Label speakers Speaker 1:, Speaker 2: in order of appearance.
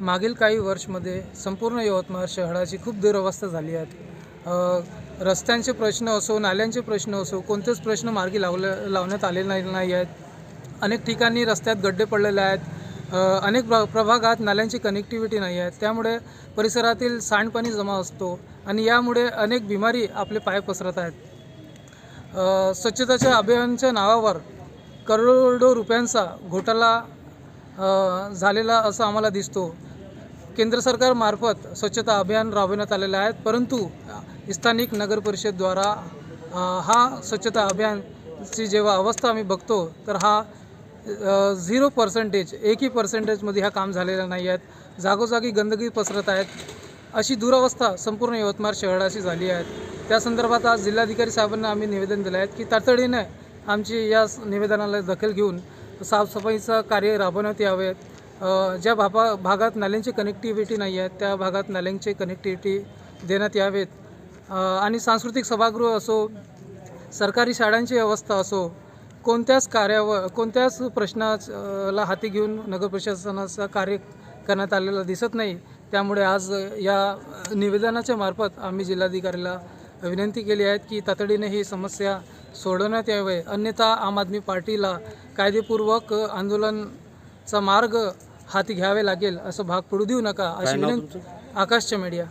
Speaker 1: मागील काही वर्षमध्ये संपूर्ण यवतमाळ शहराची खूप दुरवस्था झाली आहे. रस्त्यांचे प्रश्न असो नाल्यांचे प्रश्न असो कोणतेच प्रश्न मार्गी लावले लावण्यात आलेले नाही नाही आहेत. अनेक ठिकाणी रस्त्यात गड्डे पडलेले आहेत. अनेक प्र प्रभागात नाल्यांची कनेक्टिव्हिटी नाही आहे. त्यामुळे परिसरातील सांडपाणी जमा असतो आणि यामुळे अनेक बिमारी आपले पाय पसरत आहेत. स्वच्छताच्या अभियानाच्या नावावर करोडो रुपयांचा घोटाळा झालेला असं आम्हाला दिसतो. केंद्र सरकारमार्फत स्वच्छता अभियान राबवण्यात आलेलं आहे परंतु स्थानिक नगर परिषदद्वारा हा स्वच्छता अभियानची जेव्हा अवस्था आम्ही बघतो तर हा झिरो पर्सेंटेज एकही पर्सेंटेजमध्ये हा काम झालेला नाही आहेत जागोजागी गंदगी पसरत आहेत. अशी दुरवस्था संपूर्ण यवतमाळ शहराशी झाली आहे. त्या संदर्भात आज जिल्हाधिकारी साहेबांना आम्ही निवेदन दिलं आहे की तातडीने आमची या निवेदनाला दखल घेऊन साफसफाईचं कार्य राबवण्यात यावेत ज्या भापा भागात नाल्यांची कनेक्टिव्हिटी नाही आहे त्या भागात नाल्यांची कनेक्टिव्हिटी देण्यात यावेत. आणि सांस्कृतिक सभागृह असो सरकारी शाळांची अवस्था असो कोणत्याच कार्यावर कोणत्याच प्रश्नाला हाती घेऊन नगर प्रशासनाचं कार्य करण्यात आलेलं दिसत नाही. त्यामुळे आज या निवेदनाच्या मार्फत आम्ही जिल्हाधिकाऱ्याला विनंती केली आहे की तातडीने ही समस्या सोडवण्यात यावे. अन्यथा आम आदमी पार्टीला कायदेपूर्वक आंदोलनचा मार्ग हाती घ्यावे लागेल असं भाग पडू देऊ नका अशी विनंती. आकाशच्या मीडिया